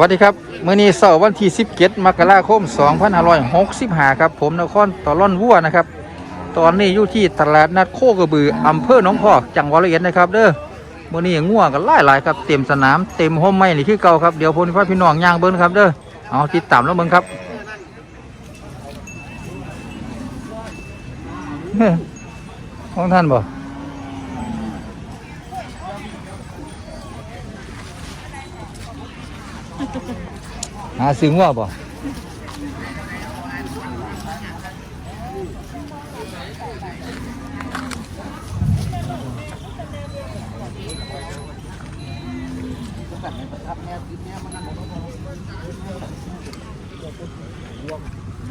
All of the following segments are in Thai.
วัสดีครับเมื้อนี้เสาร์วันที่ 17 มกราคม 2565 ครับ ผมนครตอล่อนวัวนะครับ ตอนนี้อยู่ที่ตลาดนัดโคกระบืออำเภอหนองพอกจังหวัดร้อยเอ็ดนะครับ เด้อเมื้อนี้ง่วงกันหลายๆครับเต็มสนามเต็มห้มไม้นี่คือเก่าครับเดี๋ยวพลพ่อพี่น้องย่างเบิ้งครับเด้อเอาติดตามแล้วเบิ้งครับของท่านบ่ หาซื้อง่วงบ่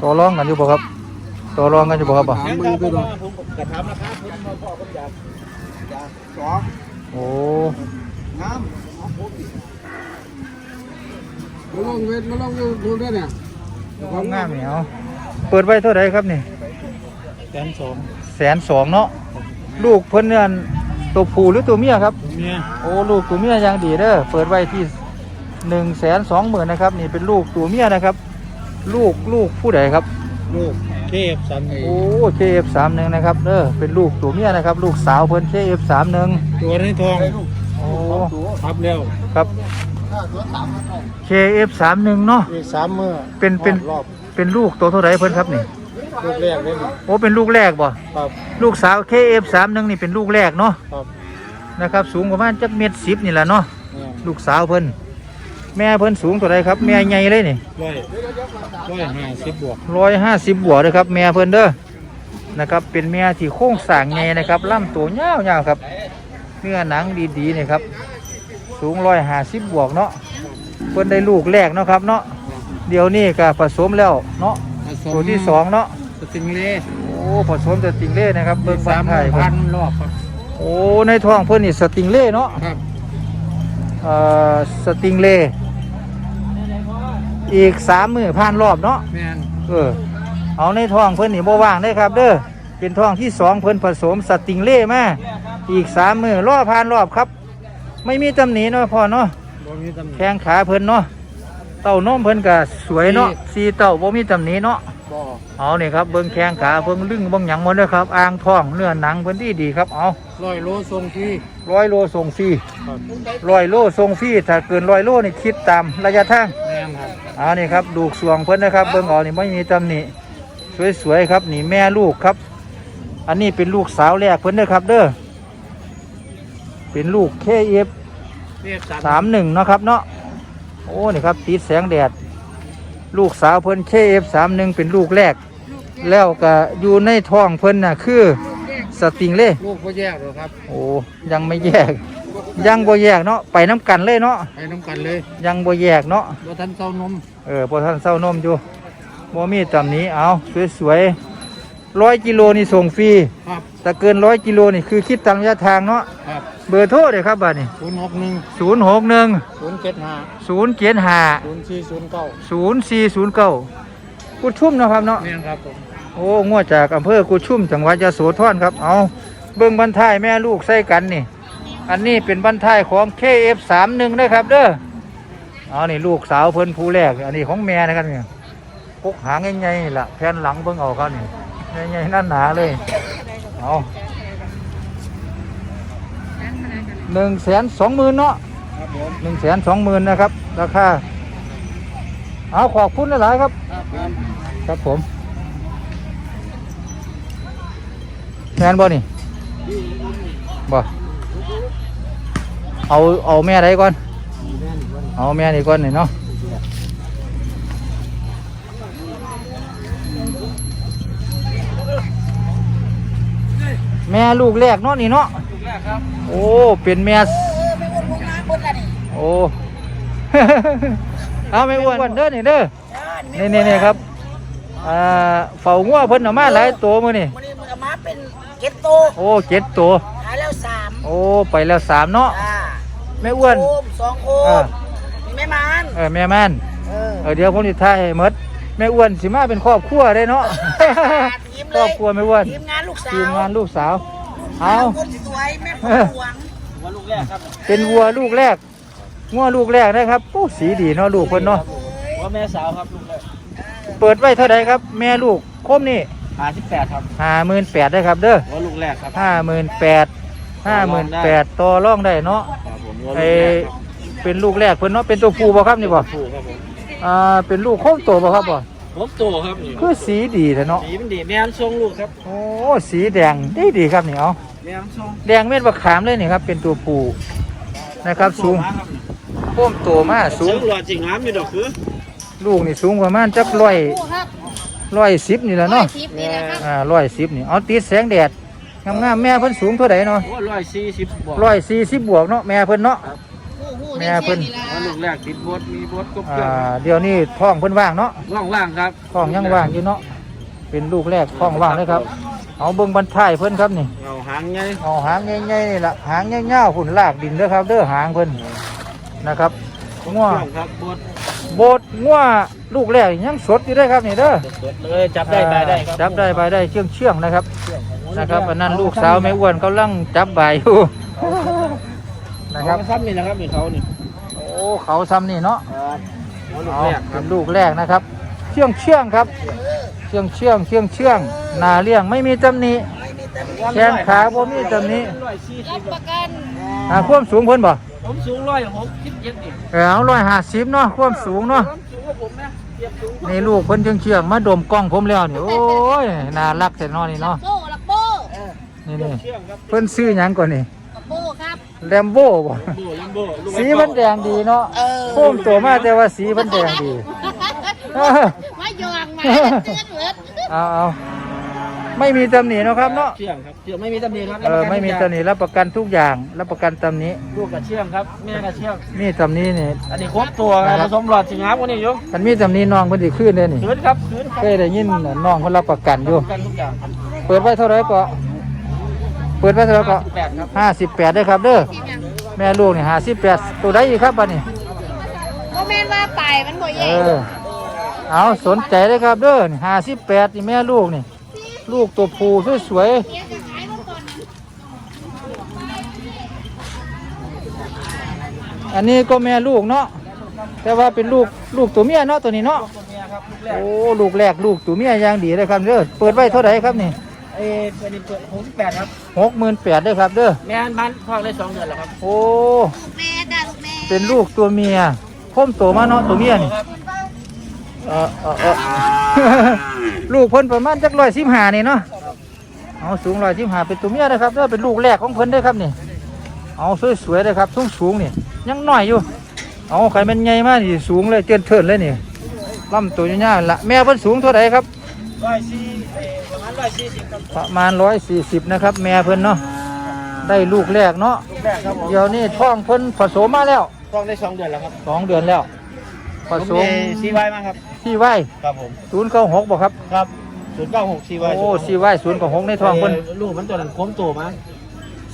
ต่อรองกันอยู่บ่ครับต่อรองกันอยู่บ่ครับบ่ถามมึงก็ต้องกระทำนะครับคุณมาพ่อคุณอยากอยากสองโอ้น้ำน้ำผ มมาลองเวทมาลองดูดูด้วยเนี่ยความงามเหนียวเปิดไว้เท่าไหร่ครับนี่แสนสองแสนสองเนาะลูกเพิ่นเนี่ยตัวผู้หรือตัวเมียครับเมียโอ้ลูกตัวเมียอย่างดีเด้อเปิดไว้ที่หนึ่งแสนสองหมื่นนะครับ นี่เป็นลูกตัวเมียนะครับ ลูกลูกผู้ใดครับ ลูกเคฟสันโอ้เคเอฟสามหนึ่งนะครับเด้อเป็นลูกตัวเมียนะครับ ลูกสาวเพิ่นเคเอฟสามหนึ่งตัวในทองโอ้ทับแล้วครับ เคเอฟสามหนึ่งเนาะอีกสามมือเป็นเป็นรอบเป็นลูกตัวเท่าไหรเพิ่นครับนี่ลูกแรกเลยนี่โอ้เป็นลูกแรกบ่ครับลูกสาวเคเอฟสามหนึ่งนี่เป็นลูกแรกเนาะครับนะครับสูงประมาณจักเม็ดสิบนี่แหละเนาะเนี่ยลูกสาวเพิ่นแม่เพิ่นสูงเท่าไหรครับแม่ใหญ่เลยนี่ ร้อยร้อยห้าสิบบวกร้อยห้าสิบบวกเลยครับแม่เพิ่นเด้อนะครับเป็นแม่ที่โค้งสร้างใหญ่นะครับลำตัวยาวๆครับเนื้อหนังดีๆนี่ครับ สูงร้อยห้าสิบบวกเนาะเพิ่นได้ลูกแรกเนาะครับเนาะเดี๋ยวนี้ก็ผสมแล้วเนาะตัวที่สองเนาะสติงเล่โอ้ผสมจะติงเล่นะครับเบิ่งสาบ้านมไทยพันรอบครับโอ้ในท้องเพิ่นนี่สติงเล่เนาะครับเอ่อสติงเล่อีกสามมือผ่านรอบเนาะแม่นเออเอาในท้องเพิ่นนี่บ่ว่างได้ครับ เด้อเป็นท้องที่สองเพิ่นผสมสติงเล่มาอีกสามมือรอบผ่านรอบครับ ไม่มีตำหนิเนาะพ่อเนาะบ่มีตำหนิแข้งขาเพิ่นเนาะเต้านมเพิ่นก็สวยเนาะสีเต้าบ่มีตำหนิเนาะบ่เอานี่ครับเบิ่งแข้งขาเบิ่งลึงเบิ่งหยังหมดเด้อครับอ่างท้องเนื้อหนังเพิ่นดีดีครับเอาร้อยโลทรงที่ร้อยโลส่งฟรีครับร้อยโลส่งฟรีถ้าเกินร้อยโลนี่คิดตามระยะทางแม่นครับเอานี่ครับดูกสวงเพิ่นนะครับเบิ่งเออกนี่ไม่มีตำหนิสวยๆครับนี่แม่ลูกครับ อันนี้เป็นลูกสาวแรกเพิ่นเด้อครับเด้อ เป็นลูกเคเอฟเรียกสามหนึ่งเนาะครับเนาะโอ้นี่ครับติดแสงแดด ลูกสาวเพิ่นเคเอฟสามหนึ่งเป็นลูกแรกแล้วก็อยู่ในท้องเพิ่นน่ะคือสติงเล่ลูกก็แยกหรอครับโอ้ยังไม่แยก ยังบ่แยกเนาะไปน้ำกันเลยเนาะไปน้ำกันเลยยังบ่แยกเนาะว่าท่านเต้านมเออพอท่านเศร้านมอยู่บ่มีตำหนี้เอาสวยๆ ร้อยกิโลนี่ส่งฟรีครับแต่เกินร้อยกิโลนี่คือคิดตามระยะทางเนาะครับเบอร์โทรเลยครับบัดนี้ศูนย์หกหนึ่งศูนย์หกหนึ่งศูนย์เจ็ดห้าศูนย์เจ็ดห้าศูนย์สี่ศูนย์เก้าศูนย์สี่ศูนย์เก้ากุดชุ่มเนาะครับเนาะเนี่ยครับผมโอ้งวดจากอำเภอกุดชุ่มจังหวัดยะโสธรครับเอาเบิ่งบรรทายแม่ลูกใส่กันนี่ อันนี้เป็นบรรทายของ KF31 นะครับเด้อเอานี่ลูกสาวเพิ่นผู้แรก อันนี้ของแม่นะครับเนี่ยพกหางใหญ่ๆนี่ล่ะแผ่นหลังเบิ่งเอาเขานี่ ใหญ่ๆนั่นหนาเลย เอาหนึ่งแสนสองหมื่นเนาะครับผมหนึ่งแสนสองหมื่นนะครับ ราคา เอาขอบคุณหลายๆครับ ครับผมครับผมแมนบ่นี่บ่เอาเอาแม่ใดก่อน เอาแม่นี่ก่อนนี่เนาะ แม่ลูกแรกเนาะนี่เนาะลูกแรกครับ โอ้เป็นแม่สโอ้ เอาไม่อ้วนเด้อนี่เด้อนี่นี่นี่ครับอ่าเฝ้างัวเพิ่นเอามาหลายตัวมื้อนี่วันนี้มันเอามาเป็นเก็ตโตโอ้เจ็ดตัวขายแล้วสามโอ้ไปแล้วสามเนาะอ่าแม่อ้วนโคมสองโคอ่ามมีแม่มานเออแม่ม่านเออเออเดี๋ยวผมสิถ่ายให้หมด แม่อ้วนสิมาเป็นครอบครัวได้เนาะ ทีมคเลรอบยครัวแม่อ้วนทีมงานลูกสาวทีมงานลูกสาว เอา คนสวยแม่คนหวงเป็นวัวลูกแรกงัวลูกแรกนะครับโอ้สีดีเนาะลูกเพิ่นเนาะ ว่าแม่สาวครับลูกแรกเปิดไว้เท่าไหร่ครับ แม่ลูกคมนี่หาสิบแปดครับห้าหมื่นแปดได้ครับเด้อว่าลูกแรกครับห้าหมื่นแปดห้าหมื่นแปดต่อรองได้เนาะครับผมว่าไอลูกแรกครับเป็นลูกแรกเพิ่นเนาะ เป็นตัวผู้บ่ครับนี่บ่ ถูกครับผม อ่าเป็นลูกโคมโตบ่ครับบ่ผมโตครับนี่คือสีดีแท้เนาะสีมันดีแม่นทรงลูกครับโอ้สีแดงดีดีครับนี่เอาแม่นทรงแดงเม็ดบะขามเลยนี่ครับ เป็นตัวผู้นะครับสูงโตมาครับโคมโตมากสูสูงงหลอดจริงน้ำอยู่ดอกคือลูกนี่สูงประมาณจักร้อยคู่ครับร้อยสิบนี่แหละร้อเนาะยสิบนี่แหละครับอ่าร้อยสิบนี่เอาติดแสงแดดงามๆแม่เพิ่นสูงเท่าไหร่เนาะโอ้ร้อยสี่สิบบวกร้อยสี่สิบบวกเนาะแม่เพิ่นเนาะคู่คู่ แม่เพิ่นว่าลูกแรกติดบดมีบดกบอ่เกลือาเดี๋ยวนี้ท้องเพิ่นว่างเนาะว่างว่างๆครับท้องยังว่างอยู่เนาะเป็นลูกแรกท้องว่างเลยครับ เอาเบิ่งบรรทายเพิ่นครับนี่เอาหางไงเอาหางใหญ่ๆนี่ล่ะหางยาวๆหุ่นลากดินเด้อครับ เด้อหางเพิ่นนะครับงัวเครื่องครับบดโบดงัวลูกแรกยังสดอยู่เด้อครับนี่เด้อสดๆเลยจับได้ไปได้ครับจับได้ใบได้เชื่องเชื่องๆนะครับนะครับอันนั้นลูกสาวแม่อ้วนกำลังจับใบอยู่ นะนะคครัรับบซ้ำนี่นะครับนี่เขานี่โอ้เขาซ้ำนี่เนาะครับลูกเอาแรกคเป็รับนลูกแรกนะครับ เชื่องเชื่องๆครับ เชื่องเชื่องเชื่องเชื่องหนาเลี้ยงไม่มีตำหนิแขนขาบ่มีตำหนิร้อยสี่สิรับบประกันอ่าความสูงเพิ่นบ่ผมสูงร้อยหกสิบเจ็ดนี่เออเอาร้อยห้าสิบเนาะความสูงเนาะผมสูงกว่าผมนะเทียบสูงนี่ลูกเพิ่นเชื่องเชื่องๆมาดมกล้องผมแล้วนี่โอ้ยน่ารักแต่นอนี่เนาะโบ้ลักโบ้นี่นี่เชื่องครับเพิ่นซื้อหยังก่อนนี่ลักโบ้ครับ แรมโบ้บ่โบลัมโบลูกสีมันแดงดีเนาะเออโค้มตัวมากแต่ว่าสีมันแดงดีไม่ยองมาเตือนเหมือนเอาเอาไม่มีตำหนิเนาะครับเนาะเชื่องครับเชื่องไม่มีตำหนิครับเออไม่มีตำหนิรับประกันทุกอย่างรับประกันตำหนิลูกกับเชื่องครับแม่กับเชื่องมีตำหนินี่อันนี้ครบตัวครับผสมหลอดสิงหาวันนี้อยู่มันมีตำหนิน้องเพิ่นสิขึ้นเด้นี่คืนครับคืนครับเคยได้ยินน้องเพิ่นรับประกันอยู่กันทุกอย่างเปิดไว้เท่าไหร่ก็เปิดไว้เท่าไหร่ก็แปดครับห้าสิบแปดได้ครับเด้อแม่ลูกนี่ห้าสิบแปดตัวใดอีกครับบัดนี้โมเมนว่าไปมันบ่เอแย่อเอาสนใจเลยครับเด้อห้าสิบแปดนี่แม่ลูกนี่ ลูกตัวผู้สวยๆเดี๋ยวจะขายมาก่อนนะอันนี้ก็แม่ลูกเนาะแต่ว่าเป็นลูกลูกตัวเมียเนาะตัวนี้เนาะตัวเมียครับลูกแรกโอ้ลูกแรกลูกตัวเมียอย่างดีเลยครับเด้อเปิดไว้เท่าไหร่ครับนี่ เอ้เป็นเปิดหกสิบแปดครับหกหมื่นแปดได้อครับเด้อแม่นมันคลอดได้สองเดือนแล้วครับโอ้ลูกแม่จ้าลูกแม่เป็นลูกตัวเมียพ่มโตมาเนาะตัวเมียนี่ครับเออเออเออลูกเพิ่นประมาณจักร้อยสิบห้านี่เนาะเอาสูงร้อยสิบห้าเป็นตัวเมียนะครับเด้อเป็นลูกแรกของเพิ่นเด้อครับนี่เอาสวยๆเลยครับสูงสูงๆนี่ยังน้อยอยู่ เอาใครมันใหญ่มากนี่สูงเลยเตือนเทินเลยนี่ลำตัวยาวๆละแม่เพิ่นสูงเท่าไหร่ครับร้อยสี่เอ้ประมาณร้อยสี่สิบครับประมาณร้อยสี่สิบนะครับ แม่เพิ่นเนาะได้ลูกแรกเนาะลูกแรกครับผมเดี๋ยวนี้ท้องเพิ่นผสมมาแล้วคลอดได้สองเดือนแล้วครับสองเดือนแล้ว ผสมซีไวมาครับที่ไว้ครับผมศูนย์เก้าหกบอกครับครับศูนย์เก้าหกซีไวโอ้ซีไว้ศูนย์เก้าหกในท้องเพิ่นลูกมันตัวนั้นโค้งตัวมา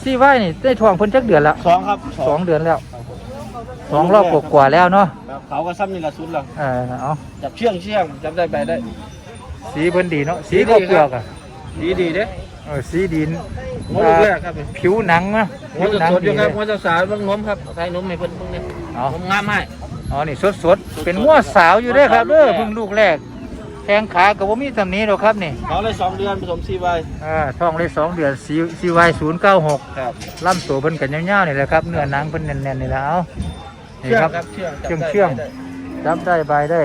ซีไว้นี่ได้ท้องเพิ่นจักเดือนแล้วสองครับสองเดือนแล้วสองรอบกว่าๆแล้วเนาะครับเขาก็ซ้ำนี่ละศูนย์หลังเออเอาจับเชื่องเชื่องจับได้ไปได้ สีเพิ่นดีเนาะสีข้าวเปลือกอะ ดีดีเด้เออสีดินหัวลูกแรกครับผิวหนังนะหัวผิวจะหนังสดอดียู่คเลรับยหัวจะสาวเบิ่งนมครับใส่นมให้เพิ่นเพิ่งเนี่ยเอานมงามให้ อ๋อ นี่สดๆเป็นงัวสาวอยู่เด้อครับเด้อเพิ่งลูกแรกแข้งขาก็บ่มีตำหนิหรอกครับนี่เขาเลยสองเดือนผสมซีไวอ่าท้องเลยสองเดือนซีซีไวศูนย์เก้าหกครับลำตัวเพิ่นกันยาวๆนี่แหละครับ เนื้อหนังเพิ่นแน่นๆนี่แหละเอานี่เชื่องครับครับเชื่องเชื่องเชื่องจับได้ใบได้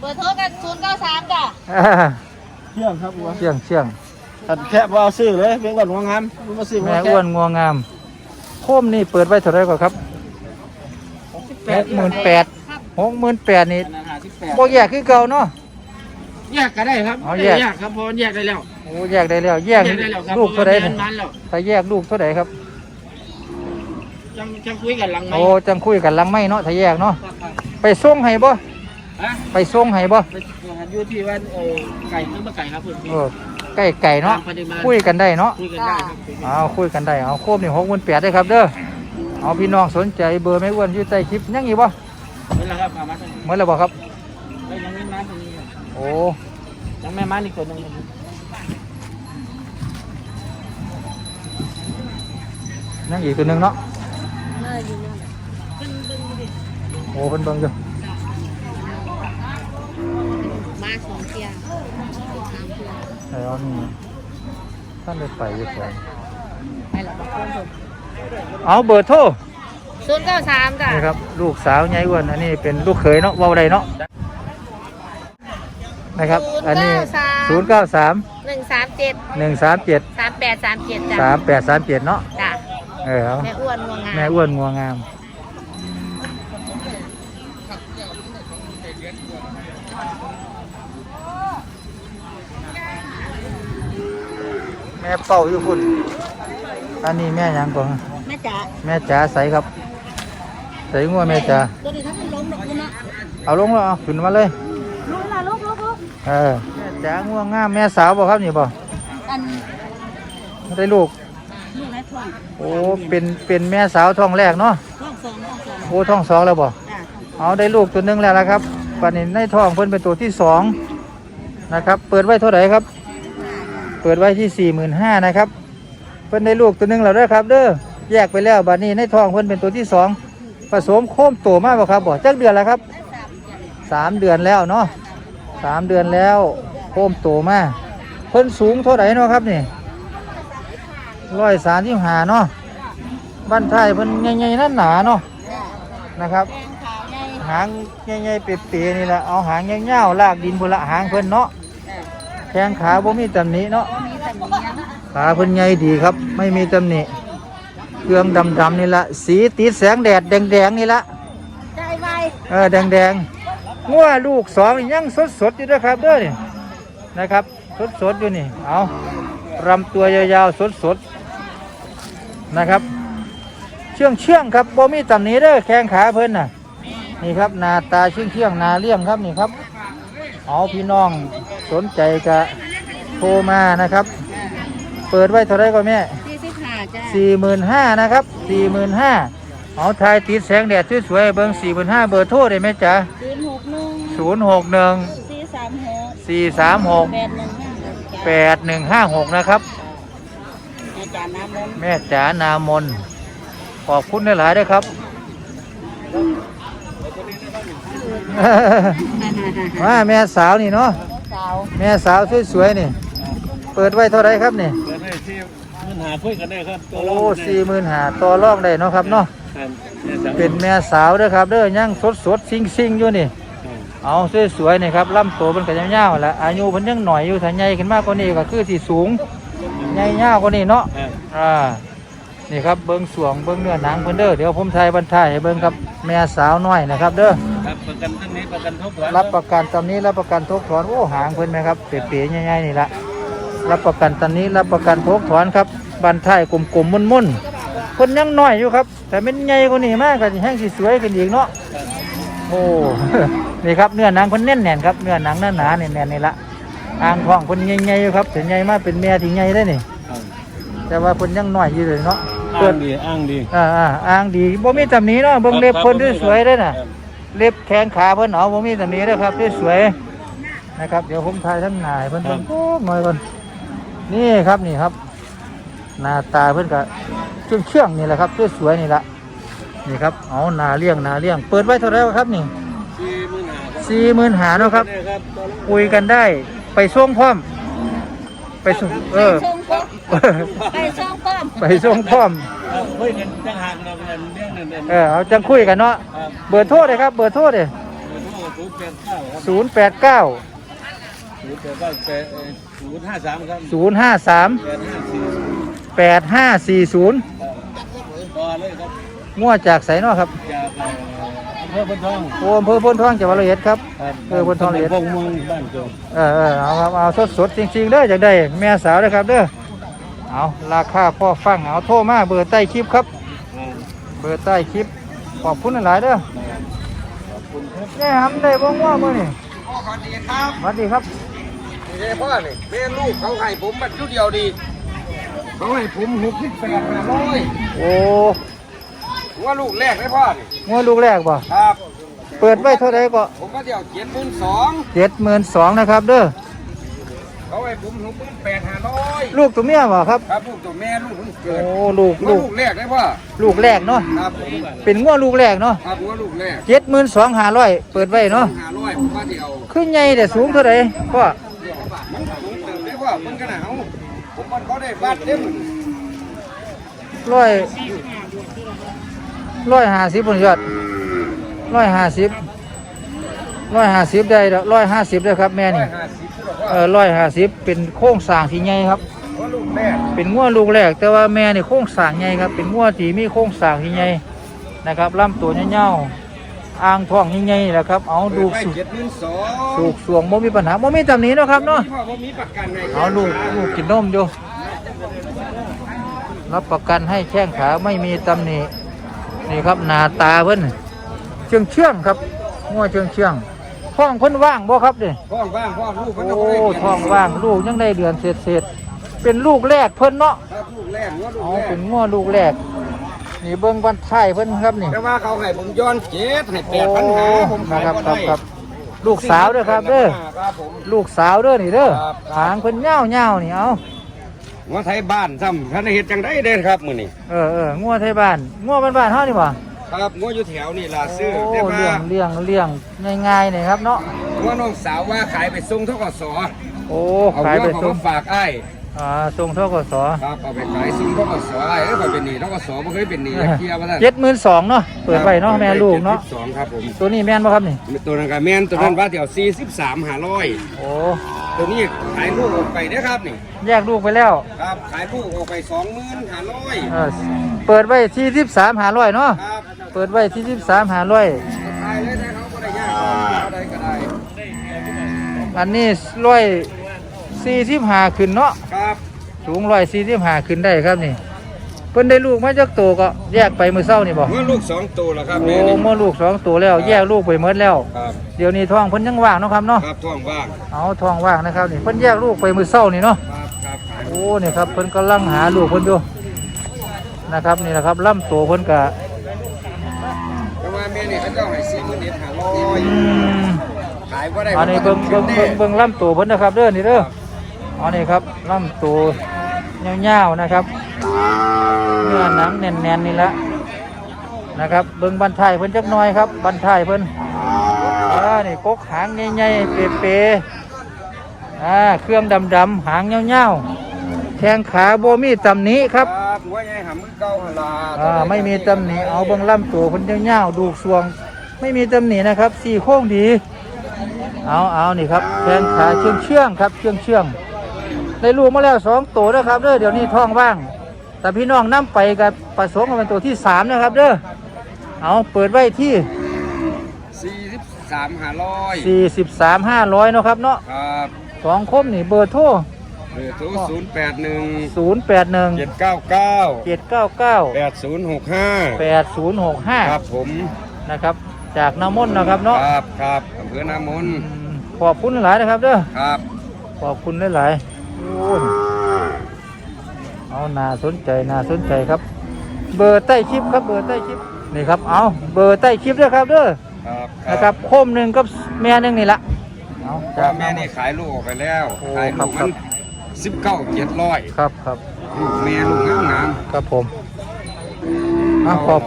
เปิดโทรกันศูนย์เก้าสามจ้ะอ่า เชื่องครับวัวเชื่องเชื่องตัดแค่ว่าเอาซื้อเลยเพียงก่อนงวงามมันมาซื้อแม่อ้วนงัวงาม โคมนี่เปิดไว้เท่าไหรก่อนครับหกหมื่นแปดหกหมื่นแปดนี่ห้าสิบแปดบ่แยกคือเก่าเนาะแยกก็ได้ครับเอาแยกแยกครับเพอแยกได้แล้วโอ้แยกได้แล้ว แยกแยกได้แล้วครับลูกเท่าไหรพนี่ระว่แม่มันแล้วถ้าแยกลูกเท่าไหรครับจังจังคุยกันหลังไหมโอ้จังคุยกันหลังไม่เนาะถ้าแยกเนาะครับครับไปส่งให้บ่ ฮะไปส่งให้บ่ไปอยู่ที่ว่าเอ่อไก่หรือไม่ไก่ครับเพื่อนพี่เออใกล้ไก่เนาะตามปริมาณคุยกันได้เนาะคุยกันได้ครับคุยกันได้เอาคุยกันได้เอาโคมนี่หกหมื่นแปดได้ครับเด้อเอาพี่น้องสนใจเบอร์ไม่อ้วนอยู่ใต้คลิปยังอีกบ่เวลาครับเอามาตรงนี้เหมือนแล้วบ่ครับแล้วยังไม่มาตรงนี้ครับโอ้ยังไม่มาอีกคนหนึงครับยังอีกตัวหนึงเนาะน่าอยู่นั่นเป็นเป็นโอ้เพิ่นเบิ่งอยู่ มาสองเที่ยวสามเที่ยวไอ้เอานี่ท่านได้ไปอยู่ก่อนไปหลับกับคนผมเอาเบอร์โทรศูนย์เก้าสามจ้ะนี่ครับ ลูกสาวใหญ่อ้วนอันนี้เป็นลูกเขยเนาะเว้าได้เนาะนะครับ อันนี้0 9 3หนึ่งสามเจ็ด1 3 7สามแปดสามเจ็ดจ้ะ3 8 3 7เนาะจ้ะเออเอาแม่อ้วนงวงงามแม่อ้วนงัวงาม แม่เป่าอยู่คุณอันนี้แม่หยังก่อนแม่จ๋าแม่จ๋าใสครับ ใสงัวแม่จ๋าตัวนี้ทั้งล้มดอกคุณเนาะเอาลงแล้วเอาขึ้นมาเลยลุกละลุกลุกลุกเออแม่จ๋างัวงามแม่สาวบ่ครับนี่บ่อันได้ลูกลูกในท้องโอ้เป็นเป็นแม่สาวท้องแรกเนาะท้องสองท้องสองโอ้ท้องสองแล้วบ่จ้ะเอาได้ลูกตัวหนึงแล้วละครับปันนี้ในท้องเพิ่นเป็นตัวที่สองนะครับ เปิดไว้เท่าไหร่ครับ เปิดไว้ที่สี่หมื่นห้านะครับ เพิ่นได้ลูกตัวหนึงแล้วเด้อครับ เด้อแยกไปแล้วบัดนี้ในท้องเพิ่นเป็นตัวที่สองผสมโค้มโตมากบ่ครับบ่จักเดือนแล้วครับสามเดือนแล้วเนาะสามเดือนแล้วโค้มโตมากเพิ่นสูงเท่าไหร่เนาะครับนี่ร้อยสามที่หาเนาะบ้านไทยเพิ่นใหญ่ๆนั่นหนาเนาะนะครับแกงขาวใหญ่หางใหญ่ๆเป๋ๆนี่แหละเอาหางเงาวๆลากดินพุ่นละหางเพิ่นเนาะ แข้งขาบ่มีตำหนิเนาะก็มีแต่เนี้ยขาเพิ่นใหญ่ดีครับ ไม่มีตำหนิเครื่องดำๆนี่ละสีติดแสงแดดแดงๆนี่ละใจไวเออแดงๆงัวลูกสองนี่ยังสดๆอยู่เด้วยครับเด้อนี่นะครับ สดๆอยู่นี่เอารำตัวยาวๆสดๆนะครับเชื่องเชื่องๆครับบ่มีตำหนิเด้อแข้งขาเพิ่นน่ะนี่ครับหนาตาเชื่องเชื่องๆหนาเลี่ยมครับนี่ครับ เอาพี่น้องสนใจจะโทรมานะครับ เปิดไว้เท่าไรก็แม่สี่สิบห้าจ้ะสี่หมื่นห้านะครับสี่หมื่นห้าเอาทายติดแสงแดดสวยๆเบิ้งสี่หมื่นห้าเบอร์โทรได้ไหมจ๊ะศูนย์หกหนึ่งศูนย์หกหนึ่งสี่สามหกสี่สามหกแปดหนึ่งห้าหกจ้ะแปดหนึ่งห้าหกนะครับอาจารย์น้ำล้นแม่จ๋านามนขอบคุณหลายๆด้วยครับ มาแม่สาวนี่เนาะสาวแม่สาวสวยๆนี่ เปิดไว้เท่าไรครับนี่เปิดให้ที่มันหาคุยกันได้ครับตัวโอ้สี่หมื่นหาต่อรองได้เนาะครับเนาะครับเป็นแม่สาวเด้อครับเด้อยังสดสดๆซิงซิงๆอยู่นี่ เอาสวยๆนี่ครับลำตัวมันก็ยาวๆแหละอายุเพิ่นยังหน่อยอยู่ถ้าใหญ่ขึ้นมากกว่านี้ก็คือสิสูงใหญ่ยาวกว่านี้เนาะครับอ่านี่ครับเบิ้งสวงเบิ้งเนื้อหนังเพิ่นเด้อเดี๋ยวผมถ่ายบรรทายให้เบิ้งครับแม่สาวน้อยนะครับเด้อครับ ประกันตั้งนี้ประกันทุกวันรับประกันตอนนี้รับประกันทุกถอนโอ้หางเพิ่นไหมครับเป๋ๆใหญ่ๆนี่ละรับประกันตอนนี้รับประกันทุกถอนครับบรรทายกลมๆมุ่นๆเพิ่นยังน้อยอยู่ครับ แต่มันใหญ่กว่านี้มากก็สิแห้งสิสวยขึ้นอีกเนาะโอ้นี่ครับเนื้อหนังเพิ่นแน่นๆครับเนื้อหนังหนาๆแน่นๆนี่ละอ่างท้องเพิ่นใหญ่ๆอยู่ครับถึงใหญ่มากเป็นแม่ที่ใหญ่ได้นี่แต่ว่าเพิ่นยังน้อยอยู่เลยเนาะอ้าเปิดงดีอ้างดีอ่าอ่าอ่างดีบ่มีตำหนิเนาะเบิ่งเล็บเพิ่นสวยๆเด้อน่ะ เล็บแขนขาเพิ่นเอาบ่มีตำหนิเด้อครับสวยๆนะครับเดี๋ยวผมถ่ายทั้งหน้าให้เพิ่นเบิ่งโอ้หน่อยก่อนนี่ครับนี่ครับ หน้าตาเพิ่นก็เชื่องๆนี่แหละครับสวยๆนี่ละนี่ครับเอาหน้าเลี้ยงหน้าเลี้ยง เปิดไว้เท่าไหร่วะครับนี่สี่หมื่นหาครับ40,000หาเนาะครับได้ครับตัวละคุยกันได้ไปส่งพร้อม ไปส่งเออส่งป้อมไปส่งป้อมไปส่งพร้อม คุยกันจังหากเราเป็นเรื่องนั้นเองเออเอาจังคุยกันเนาะครับเบอร์โทรเลยครับ เบอร์โทรเลยศูนย์แปดเก้าครับศูนย์แปดเก้าศูนย์แปดเก้าแปดศูนย์ห้าสามครับศูนย์ห้าสามแปดห้าสี่แปดห้าสี่ศูนย์ต่อเลยครับง่วจากไสเนาะครับจากเอ่ออำเภอพนทองโอ้อำเภอพ้นท้องจังหวัดร้อยเอ็ดครับ ครับเออพนทองละเอียดพงเมืองบ้านเกิดเออเออเอาครับเอาสดสดๆจริงๆเด้อจากได้แม่สาวเด้อครับเด้อ เอาราคาพ่อฟังเอาโทรมาเบอร์ใต้คลิปครับ เบอร์ใต้คลิปขอบคุณหลายๆเด้อแม่ทำได้บ้างว่ามื่อนี่พ่อสวัสดีครับสวัสดีครับนี่ไงพ่อนี่แม่ลูกเขาให้ผมมันชุดเดียวดีเขาให้ผมหกสิบแปดห้าร้อยโอ้ว่าลูกแรกเลยพ่อนี่งัวลูกแรกป่ะครับ เปิดไว้เท่าไหร่ก็ผมก็เดี๋ยวเจ็ดหมื่นสองเจ็ดหมื่นสองนะครับเด้อ เขาให้ผมหกหมื่นแปดห้าร้อยลูกตัวเมียบ่ครับ ครับลูกตัวแม่ลูกเพิ่งเกิดโอ้ลูกลูลูกกแรกได้ป่ะลูกแรกเนาะครับผมเป็นงัวลูกแรกเนาะครับว่าลูกแรกเจ็ดหมื่นสองห้าร้อยเปิดไว้เนาะห้าร้อยผมว่าที่เอาขึ้นใหญ่แต่สูงเท่าไหร่พ่อมันสูงเติมได้ว่ามันก็หนาวผมมันเขาได้บัตรเต็มร้อยร้อยห้าสิบผลยอดร้อยห้าสิบร้อยห้าสิบได้ร้อยห้าสิบได้ครับแม่ร้อนี่ยห้าสิบก็บอก เอว่าอร้อยห้าสิบเป็นโค้งสร้างที่ใหญ่ครับ ว่าลูกแรกเป็นงัวลูกแรก แต่ว่าแม่นี่โค้งสร้างใหญ่ครับเป็นงัวที่มีโค้งสร้างที่ใหญ่นะครับลำตัวเงี้ยวๆอ่างท้องใหญ่ๆแหละครับเอาดูไปสุกเจ็ดหมื่นสองสูกสวงบ่มีปัญหาบ่มีตำหนิเนาะครับเนาะ พ่อผมมีประกันให้เอาลูกลูกกินนมอยู่ รับประกันให้แข้งขาไม่มีตำหนินี่ครับหน้าตาเพิ่นเชื่องเชื่องๆครับงัวเชื่องเชื่องๆ ท้องเพิ่นว่างบ่ครับเด้พ่อว่างพ่อลูกมันโอ้ก็บ่ได้เรียนท้องว่างลูกยังได้เดือนเศษๆเป็นลูกแรกเพิ่นเนาะครับลูกแรกว่าลูกเอาแรเป็กนงัวลูกแรกนี่เบิ้งบันท้ายเพิ่นครับนี่แต่ว่าเขาให้ผมย้อนเจ็ดให้แปโอ้ดพันหาผมขายนะครับก็ครับได้ครับ ลูกสาวเด้อครับเด้อครับผมลูกสาวเด้อนี่เด้อครับหางเพิ่นเง่าวๆนี่เอางัวไทยบ้านซ้ำท่านได้เฮ็ดจังได้เด้ครับมื้อนี้เออเอองัวไทยบ้านงัวบ้านๆเฮานี่บ่ ครับงัวอยู่แถวนี่ล่ะซื้อโอ้แต่ว่าเลี้ยงเลี้ยงเลี้ยงง่ายๆนี่ครับเนาะงัวน้องสาวว่าขายไปส่งทกสโอ้เอาขายงัวไปเขาส่งมาฝากอ้ายอ่าส่งทกสครับเอาไปขายส่งทกสอ้ายเอ้ยข่อยเป็นหนี้ทกสบ่เคยเป็นหนี้จักเที่ยว่าซั่นเจ็ดหมื่นสองเนาะเปิดไว้เนาะแม่ลูกเนาะ72ครับผมตัวนี้แม่นบ่ครับนี่ ตัวนั้นก็แม่นตัวนั้นว่าเดี๋ยว43 500โอ้ตัวนี้ขายลูกออกไปเด้อครับนี่ แยกลูกไปแล้วครับขายลูกออกไป 25,500เออเปิดไว้ที่สิบสามหาร้อยเนาะครับ เปิดไว้ที่สิบสามหาร้อยขายเลยนะเขาบ่ได้ยากเอาได้ก็ได้อันนี้ร้อยสี่สิบห้าขึ้นเนาะครับสูงร้อยสี่สิบห้าขึ้นได้ครับนี่เพิ่นได้ลูกมาจากตัวก็แยกไปมือเศร้านี่บ่เมื่อลูกสองตัวแล้วครับโอ้แม่นี่เมื่อลูกสองตัวแล้ว แยกลูกไปหมดแล้วครับเดี๋ยวนี้ท้องเพิ่นยังว่างเนาะครับเนาะครับท้องบ้างเอาท้องว่างนะครับนี่เพิ่นแยกลูกไปมือเศร้านี่เนาะครับครับขายโอ้นี่ครับเพิ่นกำลังหาลูกเพิ่นอยู่นะครับนี่แหละครับลำตัวเพิ่นก็แต่ว่าแม่นี่ เขาเจ้าให้สี่หมื่นเอ็ดห้าร้อยอืมขายก็ได้อันนี้เบิ่งเบิ่งเบิ่งเบิ่งลำตัวเพิ่นนะครับเด้อนี่เด้ออันนี้ครับลำตัวยาวๆนะครับเนื้อหนังแน่นๆนี่ละนะครับเบิ่งบันทายเพิ่นจักหน่อยครับบันทายเพิ่นอ่านี่กกหางใหญ่ๆเป๋ๆอ่าเครื่องดำๆหางยาวๆแข้งขาโบมีตำหนิครับครับ หัวใหญ่หำมือเก่าหั่นล่ะอ่าไม่มีตำหนิเอาเบิ่งลำตัวเพิ่นยาวๆดูกสวง ไม่มีตำหนินะครับสี่โค้งดี เอาเอานี่ครับแข้งขาเชื่องเชื่องๆครับเชื่องเชื่องๆได้ลูกมาแล้วสองตัวนะครับเด้อเดี๋ยวนี้ท้องว่าง แต่พี่น้องนํไปกับผสมกันเป็นตัวที่สามนะครับเด้อเอาเปิดไว้ที่สี่สิบสามห้าร้อยสี่สิบสามห้าร้อยนาะครับเนาะครับสองคมนี่เบอร์โทรเบ อร์โทรศูนย์แปดหนึ่งศูนย์แปดหนึ่งเจ็ดเก้าเก้าเจ็ดเก้าเก้าแปดศูนย์หกห้าแปดศูนย์หกห้าครับผมนะครับ จากน้ำมนต์นะครับเนาะครับครับอำเภอน้ำมนต์อืมขอบคุณหลายๆนะครับเด้อครับ ขอบคุณหลายๆโอ้ยเอาน่าสนใจน่าสนใจครับ เบอร์ใต้คลิปครับเบอร์ใต้คลิปนี่ครับเอาเบอร์ใต้คลิปด้วยครับเด้อครับนะครับโคมหนึ่งกับแม่หนึ่งนี่ละเอาพ่อแม่นี่ขายลูกออกไปแล้วโอ้ขายลูกครัมับน สิบเก้าเจ็ดร้อยครับครับลูกแม่ลูกงามงามครับผมเอาขอบ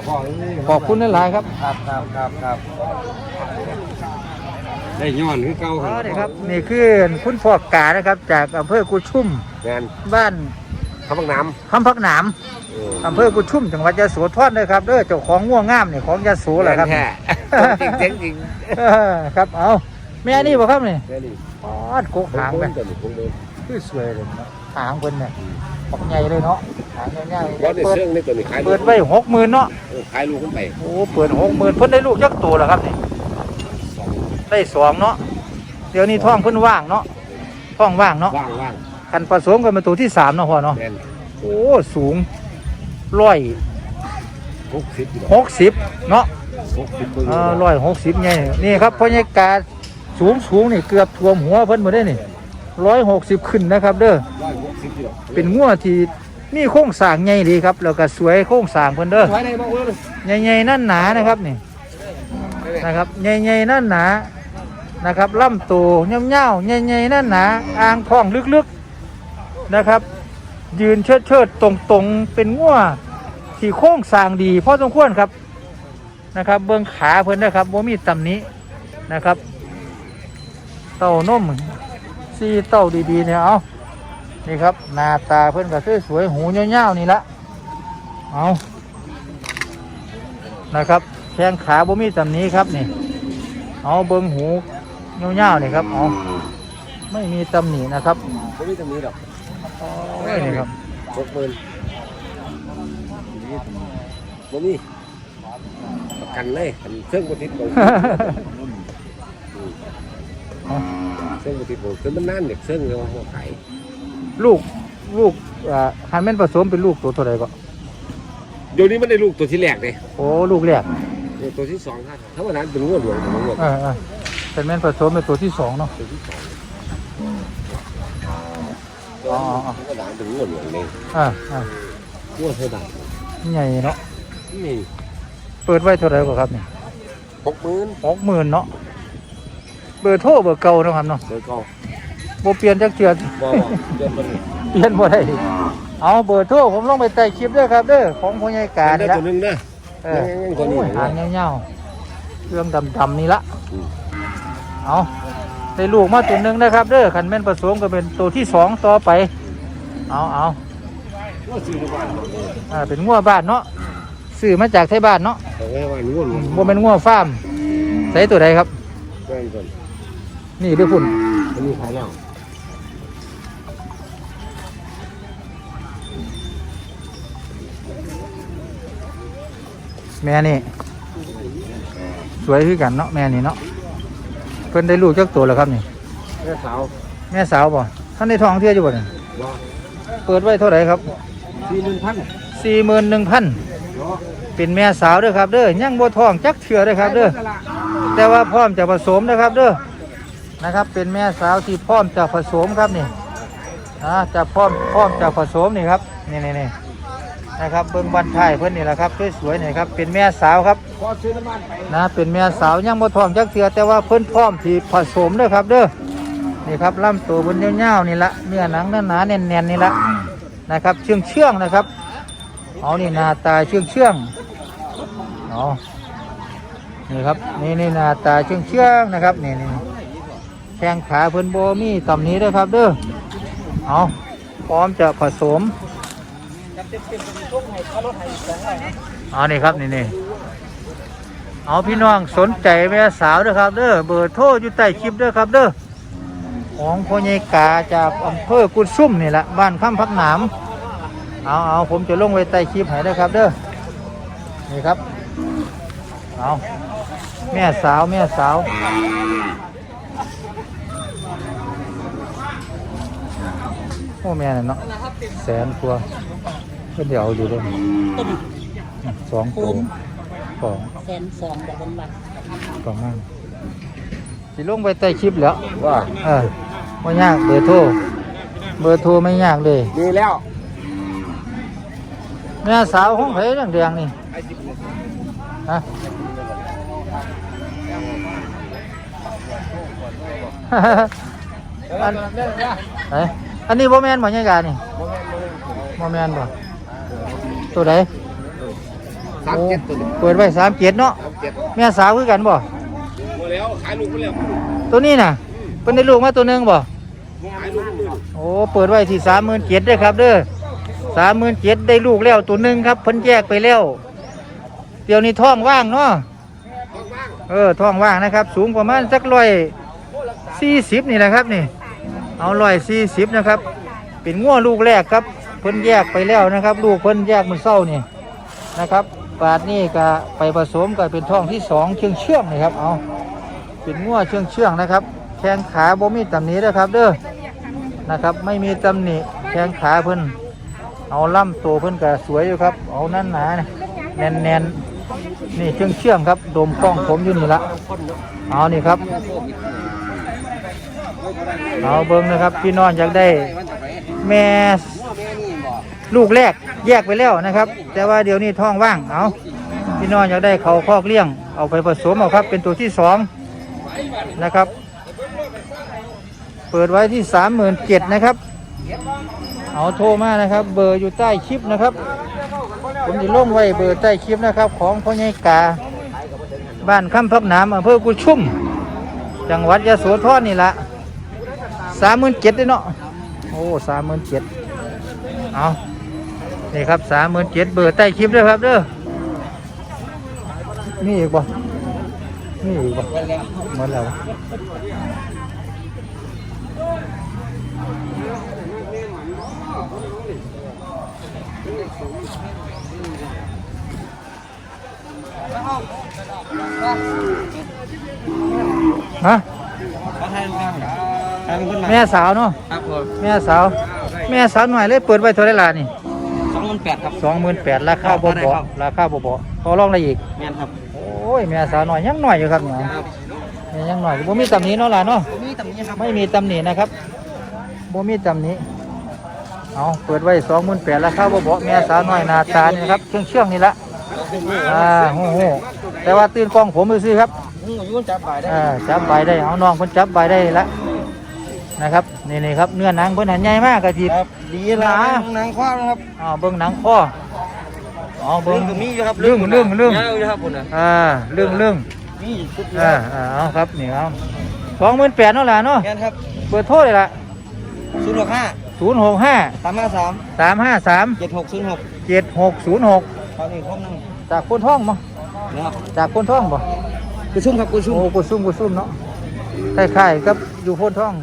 ขอบคุณหลายๆครับ ครับครับครับครับได้ย้อนคือเก่าอ๋อนี่ครับนี่คือคุณพ่อกานะครับ จากอำเภอกุชุ่มแมนบ้านเขาบังน้คำพักหนามำอำเภอกุชุ่มจังหวัดยะโสธรเลยครับเด้อเจ้าของง่วงงามนี่ของยะโสแหละครับจริงจริงจริงเออครับเอาแม่นี่บ่ครับนี่แค่นี้ปอดโกกหางไป คือสวยเลยเนาะหางเพิ่นเนี่ยปักใหญ่เลยเนาะหางใหญ่ๆว่าในเปิดเรื่องนี้ตัวนี้ขายลูเปิกดไว้หกหมื่นเนาะขายลูกขึ้นไปโอ้เปิดหกหมื่นเพิ่นได้ลูกยักตัวแล้วครับนี่ได้สองเนาะเดี๋ยวนี้ท้องเพิ่นว่างเนาะท้องว่างเนาะว่างว่างกันผสมกันเป็นตัวที่สามเนาะพ่อเนาะแมนโอ้สูงร้อยหกสิบหกสิบเนาะหกสิบเออร้อยหกสิบไงนี่ครับพ่อใหญ่กาสูงสูงนี่เกือบท่วมหัวเพิ่นหมดได้นี่ ร้อยหกสิบขึ้นนะครับ เด้อเป็นงัวที่มีโครงสร้างใหญ่ดีครับ แล้วก็สวยโครงสร้างเพิ่นเด้อในบ้านเลยใหญ่ๆนั่นหนานะครับนี่นะครับใหญ่ๆนั่นหนานะครับล่ำตัวเง่าๆใหญ่ๆนั่นหนาอ่างท้องลึกๆนะครับ ยืนเชิดเชิดตรงๆเป็นง่วที่โค้งสร้างดีพอสมควรครับนะครับ เบื้องขาเพิ่นนะครับว่ามีตำนี้นะครับเต้านุ่ม ซีเต้าดีๆเนี่ยเอานี่ครับหน้าตาเพิ่นก็สวยๆหูเงาวๆนี่ละเอานะครับแข้งขาบ่มีตำหนี้ครับนี่เอาเบิ้งหูเงาวๆนี่ครับเอาไม่มีตำหนินะครับไม่มีตรงนี้หรอกโอ้ยนี่ครับหกหมื่นบ่มีประกันเลยอันเครื่องบติดของ เครื่องบติดของคือมันนั่นเด็กเครื่องเราหัวไข่ลูกลูกอ่าฮันแม่นผสมเป็นลูกตัวเท่าไหร่ก็เดี๋ยวนี้มันได้ลูกตัวที่แรกเลยโอ้ลูกแรกตัวที่สองครับถ้าวันนั้นเป็นงวดหลวงของงวดเออเออเป็นแม่นผสมเป็นตัวที่สองเนาะตัวที่สองอ๋ออ๋อถ้าวันนั้นเป็นงวดหลวงเลยอ่าอ่างวดเท่าไหร่ใหญ่เนาะนี่เปิดไว้เท่าไหร่ก็ครับนี่หกหมื่นหกหมื่นเนาะ เบอร์โทรเบอร์เก่าเนาะครับเนาะโดยก็โบเปลี่ยนจักเทือนบ่เดินมันเปลี่ยนบ่ได้เอาเบอร์โทรผมลงไปใต้คลิปเด้อครับเด้อของพ่อใหญ่กาได้นี่ละตัวหนึงนะเออยังๆตัวนี้โอ้ยหางเงาๆเครื่องดำๆนี่ละอืมเอาได้ลูกมาตัวหนึงนะครับเด้อคันแม่นผสมก็เป็นตัวที่สองต่อไป เอาเอาก็ซื้อทุกวันอ่าเป็นงัวบ้านเนาะซื้อมาจากไทยบ้านเนาะแต่ว่าวันงวดหลวงบ่เป็นงัวฟาร์มใส่ตัวใดครับแม่ นก่อนนี่เด้วยพุ่นอันนี้ขายแล้วแม่นี่ สวยคือกันเนาะแม่นี่เนาะเพิ่นได้ลูกจักตัวแล้วครับนี่ แม่สาวแม่สาวบ่ท่านในท้องเที่ยวอยู่บ่เนี่ยบ่เปิดไว้เท่าไหร่ครับสี่หมื่นพันสี่หมื่นหนึ่งพันเนาะเป็นแม่สาวเด้อครับเด้อยังบ่ท้องจักเถื่อเด้อครับเด้อแต่ว่าพร้อมจะผสมนะครับเด้อ นะครับ เป็นแม่สาวที่พร้อมจะผสมครับนี่อ่าจะพร้อมพร้อมจะผสมนี่ครับนี่นี่นี่นะครับเบิ้งบันทายเพิ่นนี่แหละครับสวยๆนี่ครับเป็นแม่สาวครับนะเป็นแม่สาวยังบ่ท้องจักเถือแต่ว่าเพิ่อนพร้อมที่ผสมเด้อครับเด้อนี่ครับลำตัวบนยาวๆนี่ละเนื้อหนังหนาๆแน่นๆนี่ละนะครับเชื่องเชื่องนะครับเอานี่หน้าตาเชื่องเชื่องๆเอานี่ครับนี่นี่หน้าตาเชื่องเชื่องนะครับนี่นี่ ข้งขาเพิ่นโบมีต่ำนี้ด้อครับเด้อเอาพร้อมจะผสมเอานี่ครับนี่นี่เอาพี่น้องสนใจแม่สาวด้อครับเด้อเบอร์โทรอยู่ใต้คลิปเด้อครับเด้อของพ่อใหญ่กาจากอำเภอกุดซุ่มนี่แหละบ้านข้ามพักหนามเอาเอาผมจะลงไว้ใต้คลิปให้ด้อครับเด้อนี่ครับเอาแม่สาวแม่สาว โอ้แม่น่ะเนาะแสนกว่าก็เดี๋ยวเอาอยู่เด้วยสองตัวสองแสนสองบอกคนว่าประมาณสิลงไปใต้คลิปแล้วว่าเออไม่ยากเบอร์โทรเบอร์โทรไม่ยากเลยมีแล้วแม่สาวของไผแดงๆนี่ฮะอันไหน อันนี้บ่แม่นบ่ยังกานี่บ่แม่นบ่ตัวใดสามเจ็ดตัวหนึ่งเปิดไว้สามเจ็ดเนาะสามเจ็ดแม่สาวคือกันบ่หมดแล้วขายลูกไปแล้วตัวนี้น่ะเพิ่นได้ลูกมาตัวหนึงบ่ขายลูกไปแล้วโอ้เปิดไว้ที่สามหมื่นเจ็ดได้อครับเด้อสามหมื่นเจ็ดได้ลูกแล้วตัวหนึ่งครับเพิ่นแยกไปแล้วเดี๋ยวนี้ท้องว่างเนาะเออท้องว่างนะครับ สูงประมาณสักร้อยสี่สิบนี่แหละครับนี่ เอาร้อยสี่สิบนะครับ เป็นง้วลูกแรกครับเพิ่นแยกไปแล้วนะครับ ลูกเพิ่นแยกมันเศร้านี่นะครับปาดนี่ก็ไปผสมกับเป็นท้องที่สองเชื่องเชื่องนะครับเอาเป็นง้วเชื่องเชื่องนะครับ แข้งขาบ่มีตำหนินะครับ เด้อนะครับไม่มีตำหนิแข้งขาเพิ่นเอาล่ำตัวเพิ่นก็สวยอยู่ครับเอานั่นหนาเนียแน่นแน่นๆนี่เชื่องเชื่องครับดมกล้องผมอยู่นี่ละเอานี่ครับ เอาเบิ้งนะครับ พี่น้องอยากได้แม่ลูกแรกแยกไปแล้วนะครับ แต่ว่าเดี๋ยวนี้ท้องว่างเอาพี่น้องอยากได้เขาคอกเลี้ยง เอาไปผสมเอาครับ เป็นตัวที่สองนะครับ เปิดไว้ที่สามหมื่นเจ็ดนะครับ เอาโทรมานะครับ เบอร์อยู่ใต้คลิปนะครับ ผมจะลงไว้เบอร์ใต้คลิปนะครับ ของพ่อใหญ่กาบ้านคำพักน้ำอำเภอกุชุ่ม จังหวัดยะโสธรนี่แหละ สามหมื่นเจ็ดเนาะโอ้สามหมื่นเจ็ดเอานี่ครับสามหมื่นเจ็ดเบอร์ใต้คลิปด้วยครับเด้อนี่อีกบ่นี่อีกบ่หมดแล้วฮะขอทาย ครับทายเป็นคนแม่สาวเนาะครับผมแม่สาว แม่สาวหน่อยเลยเปิดไว้เท่าไหรล่ะนี่สองหมื่นแปดครับ สองหมื่นแปดราคาบ่ได้บ่ครับราคาบ่บ่พอรองได้อีก แม่นครับโอ้ยแม่สาวหน่อยยังหน่อยอยู่ครับเนี่ยครับแม่ยังหน่อยบ่มีตำหนิเนาะล่ะเนาะมีตำนี้ครับไม่มีตำหนินะครับบ่มีตำหนิเอาเปิดไว้สองหมื่นแปดราคาบ่บ่แม่สาวหน่อยหน้าตานี่นะครับเชื่องเชื่องๆนี่ละอ่าโอ้โหแต่ว่าตื่นกล้องผมซื้อๆครับอืมยุ่งจับบ่ายได้อ่าจับใบได้ เอาน้องเพิ่นจับใบได้ละ นะครับนี่นี่ครับเนื้อหนังเพิ่นหันใหญ่มากกะทิครับดีละนางคว้านะครับอ๋อเบิ่งหนังคออ๋อเบิ่เรื่องงก็มีอยู่ครับเรื่องเรื่องเรื่องยาวอยู่ครับคุณนะอ่าเรื่องเรื่องมีชุดอ่าอ่าเอาครับนี่เอาสองหมื่นแปดเนาะล่ะเนาะแม่นครับเบอร์โทรเลยล่ะศูนย์หกห้าศูนย์หกห้าสามห้าสามสามห้าสามเจ็ดหกศูนย์หกเจ็ดหกศูนย์หกตอนนี้ครบหนึ่งจากคนท่องบ่นะครับจากคนท่องบ่กุชุ่มครับกุชุ่มโอ้กุซุ่มกุซุ่มเนาะคล้ายๆกับอยู่โพ้นท่อง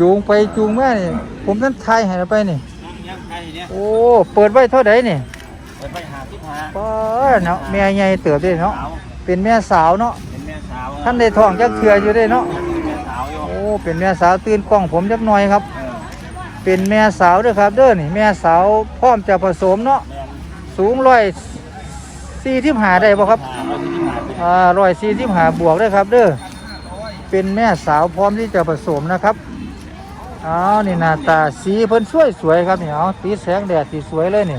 จูงไปจูงมานี่ ผมนั้นทายให้เราไปนี่ ยังไงเนี่ยโอ้ เปิดไว้เท่าไหร่นี่ไปไปหาที่พาป้าเนาะแม่ใหญ่เติบได้เนาะ สาวเป็นแม่สาวเนาะ เป็นแม่สาวท่านได้ท้องจักเทืออยู่ได้เนาะ เป็นแม่สาวอยู่โอ้ เป็นแม่สาวตื่นกล้องผมจักหน่อยครับ เออเป็นแม่สาวเด้อครับ เด้อนี่ แม่สาวพร้อมจะผสมเนาะ แม่นสูงร้อยสี่ที่หาได้บ่ครับ หาเราที่หาเป็นอ่าร้อยสี่ที่หาบวกได้อครับ เด้อ เป็นแม่สาวพร้อมที่จะผสมนะครับเอานี่หน้าตาสีเพิ่นสวยสวยครับนี่เอาตีแสงแดดสีสวยเลยนี่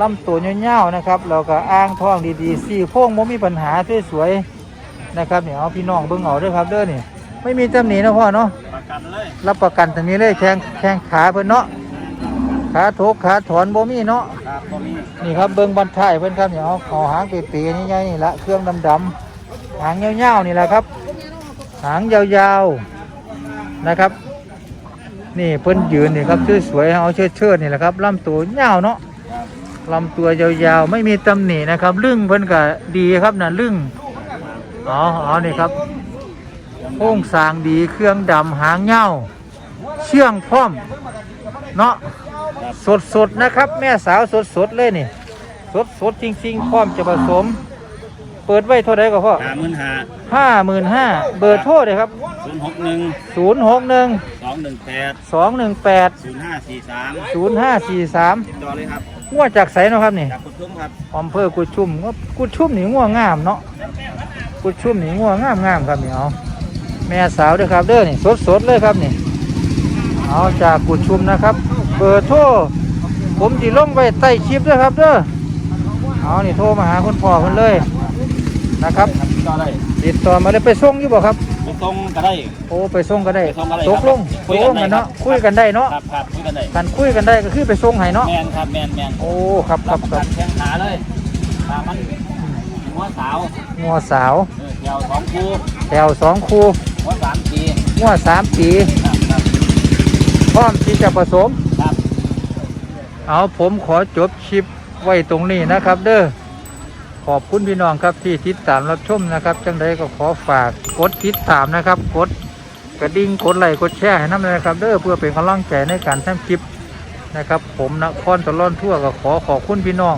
ลำตัวยาวๆนะครับแล้วก็อ้างท้องดีๆสี่โค้งบ่มีปัญหาสวยๆนะครับเนี่เอาพี่น้องเบิ่งเอาด้อครับเด้อนี่ไม่มีตำหนินะพ่อเนาะประกันเลยรับประกันตรงนี้เลยแข้งแข้งขาเพิ่นเนาะขาโถกขาถอนบ่มีเนาะนี่ครับเบิ่งบันท้ายเพิ่นครับเนี่เอาขอหางเป๋ๆนี่ไงนี่ละเครื่องดำๆหางยาวๆนี่แหละครับ หางยาวๆนะครับ นี่เพิ่นยืนนี่ครับสวยๆเอาเชิดๆนี่แหละครับลำตัวยาวเนาะลำตัวยาวๆไม่มีตำหนินะครับลึ่งเพิ่นก็ดีครับน่ะลึ่งอ๋ออ๋อนี่ครับโค้งสร้างดีเครื่องดำหางยาวเชื่องพร้อมเนาะสดๆนะครับ แม่สาวสดๆเลยนี่สดๆจริงๆพร้อมจะผสม เปิดไว้เท่าไหร่ก็พ่อหาหมื่นหาห้าหมื่นห้าเบอร์โทรเลยครับศูนย์หกหนึ่งศูนย์หกหนึ่งส องหนึ่งแปดสองหนึ่งแปดศูนย์ห้าสี่สามศูนย์ห้าสี่สามจอเลยครับงัวจากไสเนาะครับนี่จากกุชุ่มครับอำเภอกุดชุ่มก็กุดชุ่มนี่งัวงามเนาะกุดชุ่มนี่งัวงามงามครับนี่เอาแม่สาวเด้อครับเด้อนี่สดสดๆเลยครับนี่เอาจากกุดชุ่มนะครับเบอร์โทรผมจีลงไว้ใต้คลิปเด้อครับเด้อเอานี่โทรมาหาคุณพ่อเพิ่นเลยนะครับจอได้ติดต่อมาเลยไปส่งอยู่บ่ครับ ไปตรงก็ได้ โอ้ไปส่งก็ได้ไปส่งก็ได้ตกลงครับคุตยกกัลนงได้กันเนาะครับ คุยกันได้เนาะครับครับคุยกันได้กันคุยกันได้ก็คือไปส่งให้เนาะแมนครับแมนแมนโอ้ครับครัรับบประครักับนแข้งขาเลยตามันหัวสาวงัวสาวเออเดียวสองคู่แถวสองคูหัวสามปีงัวสามปีครับครับพร้อมที่จะผสม ครับ เอาผมขอจบคลิปไว้ตรงนี้นะครับ เด้อ ขอบคุณพี่น้องครับที่ติดตามรับชมนะครับจังใดก็ขอฝากกดติดตามนะครับ กดกระดิ่งกดไลค์กดแชร์ให้น้ำนะครับเด้อเพื่อเป็นกำลังใจในการทำคลิปนะครับ ผมนครตะล่อนทั่วก็ขอขอบคุณพี่น้อง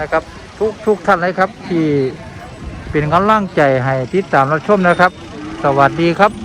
นะครับ ทุกทุกท่านเลยครับ ที่เป็นกำลังใจให้ติดตามรับชมนะครับ สวัสดีครับ